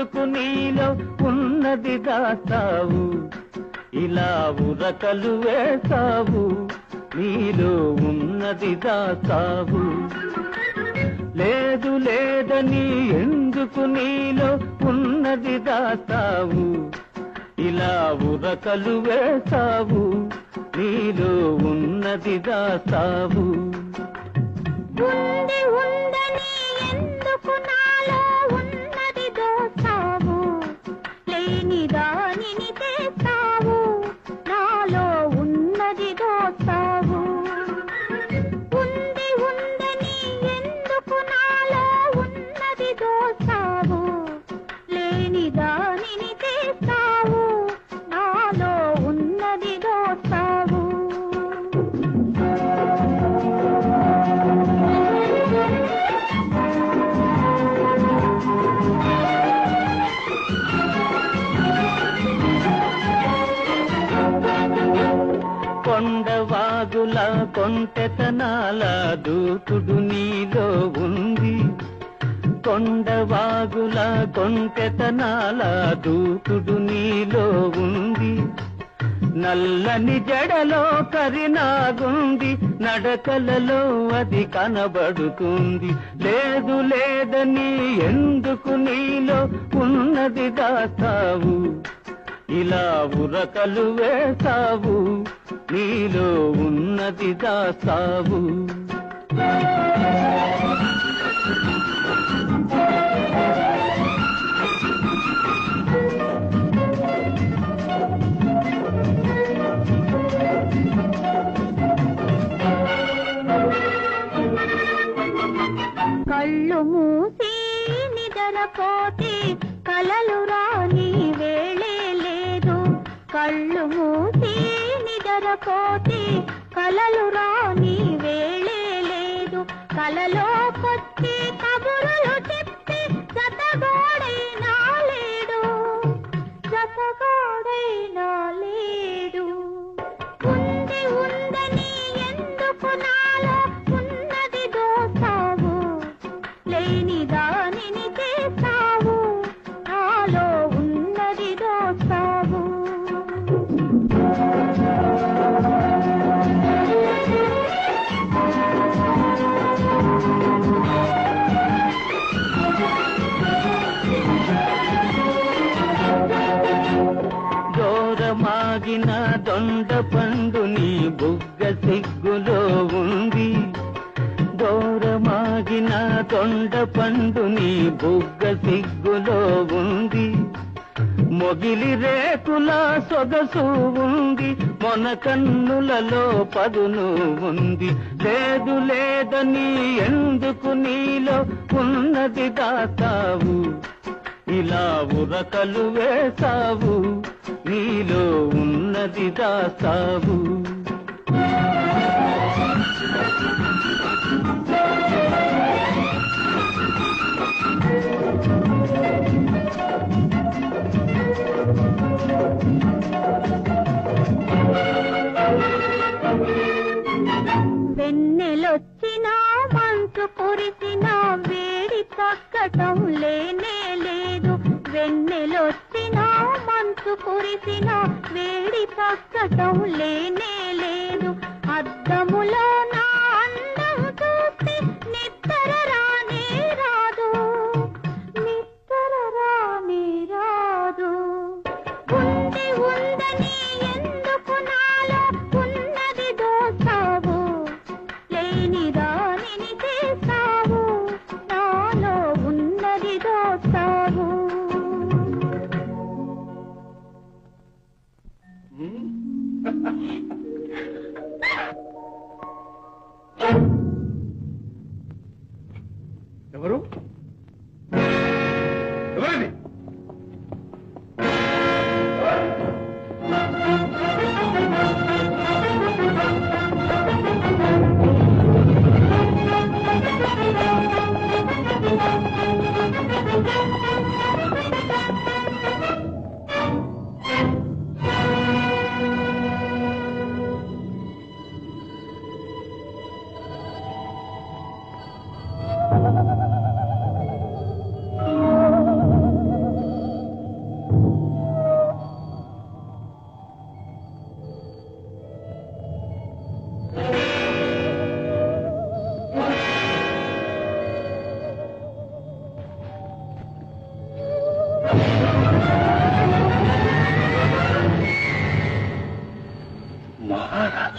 ఎందుకు నీలో ఉన్నది దాస్తావు. ఇలా ఉరకలు వేస్తావు. నీలో ఉన్నది దాస్తావు. లేదు లేదని ఎందుకు నీలో ఉన్నది దాస్తావు? ఇలా ఉరకలు వేస్తావు. నీలో ఉన్నది దాస్తావు. ఉంది ఉందని ఎందుకు నా కొంటెతనాల దూకుడు నీలో ఉంది. కొండవాగుల కొంటెతనాల దూకుడు నీలో ఉంది. నల్లని జడలో కరినాగుంది. నడకలలో అది కనబడుతుంది లేదు లేదని ఎందుకు నీలో ఉన్నది దాస్తావు ఇలా ఉరకలు వేస్తావు నీలో ఉన్నది దాస్తావు కళ్ళు మూసి నిద్రపోతే కలలు రాని వేళే లేదు. కళ్ళు మూసి కోతి కలలు రాని వేళే లేదు. కలలో కొత్త దూరమాగిన దొండ పండు నీ బుగ్గ సిగ్గులో ఉంది. దూరమాగిన దొండ పండు నీ బుగ్గ సిగ్గులో ఉంది. మొగిలి రేకుల సొగసు ఉంది. మొన కన్నులలో పదును ఉంది. లేదు లేదని ఎందుకు నీలో ఉన్నది దాతావు? ఇలా ఉరకలు వేసావు నీలో ఉన్నది దాస్తావు వెన్నెలొచ్చినా మంచు కురిసినా వేడి తగ్గటం లేనే లేదు. వెన్నెలొచ్చి మంచు కురిసినా వేడి తగ్గటం లేని মহারাজ